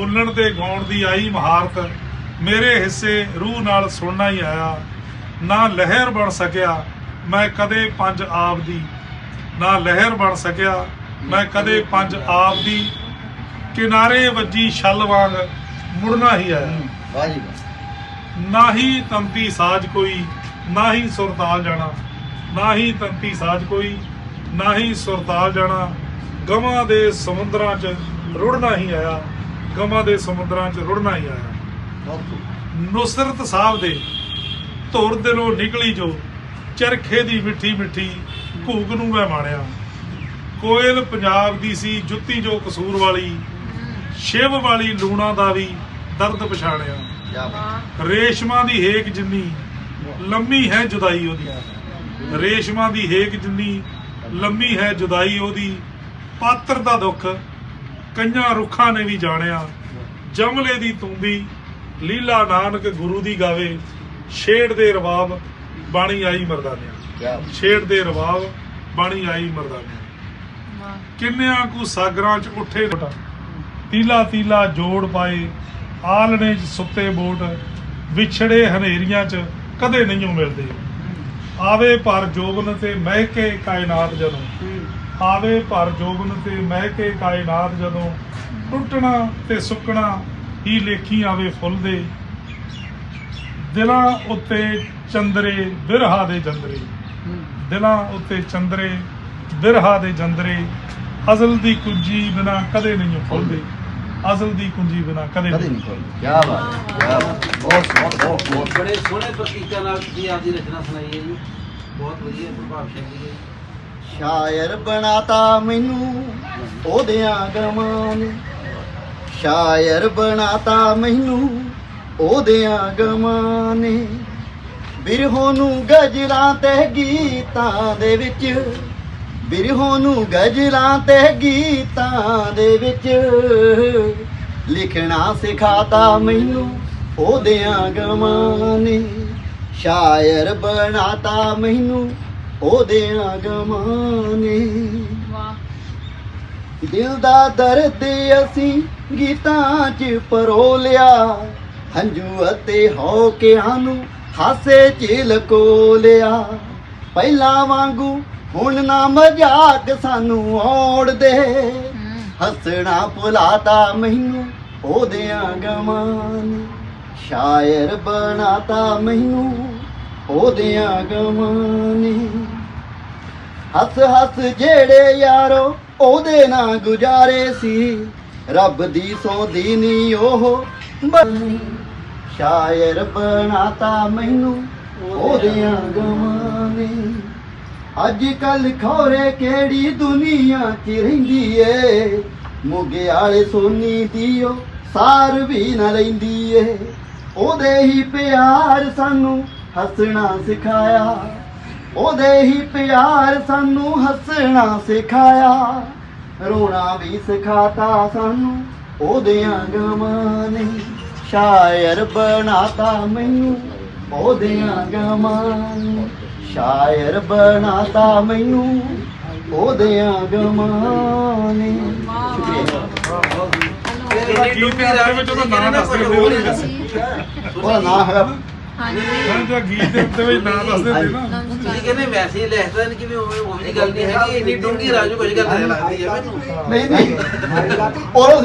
ਬੋਲਣ ਤੇ ਗਾਉਣ ਦੀ ਆਈ ਮਹਾਰਤ ਮੇਰੇ ਹਿੱਸੇ ਰੂਹ ਨਾਲ ਸੁਣਨਾ ਹੀ ਆਇਆ। ਨਾ ਲਹਿਰ ਬਣ ਸਕਿਆ ਮੈਂ ਕਦੇ ਪੰਜ ਆਪ ਦੀ। ਨਾ ਲਹਿਰ ਬਣ ਸਕਿਆ ਮੈਂ ਕਦੇ ਪੰਜ ਆਪ ਦੀ। ਕਿਨਾਰੇ ਵੱਜੀ ਛੱਲ ਵਾਂਗ ਮੁੜਨਾ ਹੀ ਆਇਆ। ਵਾਹ ਜੀ ਵਾਹ। ਨਾ ਹੀ ਤੰਤੀ ਸਾਜ ਕੋਈ ਨਾ ਹੀ ਸੁਰਤਾਲ ਜਾਣਾ। ਨਾ ਹੀ ਤੰਤੀ ਸਾਜ ਕੋਈ ਨਾ ਹੀ ਸੁਰਤਾਲ ਜਾਣਾ। ਗਮਾਂ ਦੇ ਸਮੁੰਦਰਾਂ 'ਚ ਰੁੜਨਾ ਹੀ ਆਇਆ। ਗਮਾਂ ਦੇ ਸਮੁੰਦਰਾਂ 'ਚ ਰੁੜਨਾ ਹੀ ਆਇਆ ਬਹੁਤ ਨੁਸਰਤ ਸਾਹਿਬ ਦੇ ਧੁਰ ਦਿਲੋਂ ਨਿਕਲੀ ਜੋ, ਚਰਖੇ ਦੀ ਮਿੱਠੀ ਮਿੱਠੀ ਘੂਕ ਨੂੰ ਮੈਂ ਮਾਣਿਆ। ਕੋਇਲ ਪੰਜਾਬ ਦੀ ਸੀ, ਜੁੱਤੀ ਜੋ ਕਸੂਰ ਵਾਲੀ, ਸ਼ਿਵ ਵਾਲੀ ਲੂਣਾ ਦਾ ਵੀ ਦਰਦ ਪਛਾਣਿਆ। ਰੇਸ਼ਮਾਂ ਦੀ ਹੇਕ ਜਿੰਨੀ ਲੰਮੀ ਹੈ ਜੁਦਾਈ ਉਹਦੀ। ਰੇਸ਼ਮਾਂ ਦੀ ਹੇਕ ਜਿੰਨੀ ਲੰਮੀ ਹੈ ਜੁਦਾਈ ਉਹਦੀ, ਪਾਤਰ ਦਾ ਦੁੱਖ ਕਈਆਂ ਰੁੱਖਾਂ ਨੇ ਵੀ ਜਾਣਿਆ ਜਮਲੇ ਦੀ ਤੁੰਬੀ ਲੀਲਾ ਨਾਨਕ ਗੁਰੂ ਦੀ ਗਾਵੇ ਛੇੜ ਦੇ ਰਵਾਬ ਬਾਣੀ ਆਈ ਮਰਦਾਨਿਆ। ਛੇੜ ਦੇ ਰਵਾਬ ਬਾਣੀ ਆਈ ਮਰਦਾਨਿਆ। ਕਿੰਨਿਆਂ ਕੁ ਸਾਗਰਾਂ ਚ ਉੱਠੇ ਬਟਾ ਤੀਲਾ ਤੀਲਾ ਜੋੜ ਪਾਏ ਆਲਣੇ ਚ ਸੁੱਤੇ ਬੋਟ ਵਿਛੜੇ ਹਨੇਰੀਆਂ ਚ ਕਦੇ ਨਹੀਂ ਮਿਲਦੇ। ਆਵੇ ਪਰ ਜੋਬਨ ਤੇ ਮਹਿਕੇ ਕਾਇਨਾਤ ਜਦੋਂ ਆਵੇ ਪਰ ਜੋਬਨ ਤੇ ਮਹਿਕੇ ਕਾਇਨਾਤ ਜਦੋਂ ਟੁੱਟਣਾ ਤੇ ਸੁੱਕਣਾ ਹੀ ਲੇਖੀ ਆਵੇ ਫੁੱਲ ਦੇ। ਦਿਲਾਂ ਉੱਤੇ ਚੰਦਰੇ ਬਿਰਹਾ ਦੇ ਜੰਦਰੇ। ਦਿਲਾਂ ਉੱਤੇ ਚੰਦਰੇ ਬਿਰਹਾ ਦੇ ਜੰਦਰੇ। ਅਜ਼ਲ ਦੀ ਕੁੰਜੀ ਬਿਨਾ ਕਦੇ ਨਹੀਂ ਖੁੱਲਦੇ ਅਜ਼ਲ ਦੀ ਕੁੰਜੀ ਬਿਨਾ ਕਦੇ ਨਹੀਂ ਖੋਲਦੇ ਕਿਆ ਬਾਤ ਹੈ, ਬਾਤ ਬਹੁਤ ਬਹੁਤ ਬਹੁਤ ਬੜੇ ਸੋਹਣੇ ਪ੍ਰਤੀਕਾਂ ਨਾਲ ਤੁਸੀਂ ਆਪਦੀ ਰਚਨਾ ਸੁਣਾਈ ਹੈ ਜੀ। ਬਹੁਤ ਵਧੀਆ ਪ੍ਰਭਾਵਸ਼ਾਲੀ ਹੈ ਸ਼ਾਇਰ ਬਣਾਤਾ ਮੈਨੂੰ ਉਹਦਿਆਂ ਗਮਾਂ ਨੇ। ਸ਼ਾਇਰ ਬਣਾਤਾ ਮੈਨੂੰ ਉਹਦਿਆਂ ਗਮਾਂ ਨੇ। ਬਿਰਹੋਂ ਨੂੰ ਗਜ਼ਲਾਂ ਤੇ ਗੀਤਾਂ ਦੇ ਵਿੱਚ, ਬਿਰਹੋਂ ਨੂੰ ਗਜ਼ਲਾਂ ਤੇ ਗੀਤਾਂ ਦੇ ਵਿੱਚ। ਲਿਖਣਾ ਸਿਖਾਤਾ ਮੈਨੂੰ ਉਹਦਿਆਂ ਗਮਾਂ ਨੇ। ਸ਼ਾਇਰ ਬਣਾਤਾ ਮੈਨੂੰ ਉਹਦਿਆਂ ਗਮਾਂ ਨੇ। ਦਿਲ ਦਾ ਦਰਦ ਅਸੀਂ ਗੀਤਾਂ 'ਚ ਪਰੋਲਿਆ। ਹੰਝੂ ਅਤੇ ਹੌਕਿਆਂ ਨੂੰ ਹਾਸੇ 'ਚ ਲਕੋ ਲਿਆ ਪਹਿਲਾਂ ਵਾਂਗੂ ਹੁਣ ਨਾ ਮਜ਼ਾਕ ਸਾਨੂੰ ਔੜਦੇ ਹੱਸਣਾ ਭੁਲਾਤਾ ਮੈਨੂੰ ਉਹਦਿਆਂ ਗਮਾਂ ਨੇ। ਸ਼ਾਇਰ ਬਣਾਤਾ ਮੈਨੂੰ ਉਹਦਿਆਂ ਗਮਾਂ ਨੇ। ਹੱਸ ਹੱਸ ਜਿਹੜੇ ਯਾਰੋ ਉਹਦੇ ਨਾਲ ਗੁਜ਼ਾਰੇ ਸੀ। ਰੱਬ ਦੀ ਸੋਦੀ ਨੀ ਉਹ ਬਣੀ। ਸ਼ਾਇਰ ਬਣਾਤਾ ਮੈਨੂੰ ਉਹਦਿਆਂ ਗਮਾਂ ਨੇ। ਅੱਜ ਕੱਲ ਖੋਰੇ ਕਿਹੜੀ ਦੁਨੀਆ 'ਚ ਰਹਿੰਦੀ ਏ? ਮੁਗਿਆਲੇ ਵਾਲੇ ਸੋਨੀ ਦੀਓ ਸਾਰ ਵੀ ਨਾ ਲੈਂਦੀ ਏ। ਉਹਦੇ ਹੀ ਪਿਆਰ ਸਾਨੂੰ ਹੱਸਣਾ ਸਿਖਾਇਆ। ਉਹਦੇ ਹੀ ਪਿਆਰ ਸਾਨੂੰ ਹੱਸਣਾ ਸਿਖਾਇਆ। ਰੋਣਾ ਵੀ ਸਿਖਾਤਾ ਸਾਨੂੰ ਉਹਦਿਆਂ ਗਮਾਂ ਨੇ ਸ਼ਾਇਰ ਬਣਾਤਾ ਮੈਨੂੰ। ਉਹਦਿਆਂ ਗਮਾਂ ਨੇ ਸ਼ਾਇਰ ਬਣਾਤਾ ਮੈਨੂੰ। ਉਹਦਿਆਂ ਗਮਾਂ ਨੇ। ਸ਼ੁਕਰੀਆ ਜਿਹੜਾ ਗੀਤ ਦੇ ਵਿੱਚ ਉਹਦਾ ਨਾਮ ਦੱਸ ਦੱਸੇ ਉਹਦਾ ਨਾਮ ਹੈਗਾ ਮੈਂ ਜਿਹੜਾ ਗੀਤ ਦੇ ਅੰਤ ਵਿੱਚ ਨਾਮ ਦੱਸ ਦਿੰਦੇ ਨਾ। ਤੁਸੀਂ ਕਹਿੰਦੇ ਵੈਸੇ ਹੀ ਲਿਖਦਾ ਨਹੀਂ ਕਿਵੇਂ ਉਵੇਂ ਉਵੇਂ ਦੀ ਗੱਲ ਨਹੀਂ ਹੈਗੀ ਇੰਨੀ ਡੂੰਗੀ ਰਾਜੂ ਕੁਝ ਗੱਲ ਲੱਗਦੀ ਹੈ ਮੈਨੂੰ। ਨਹੀਂ ਨਹੀਂ। ਉਹ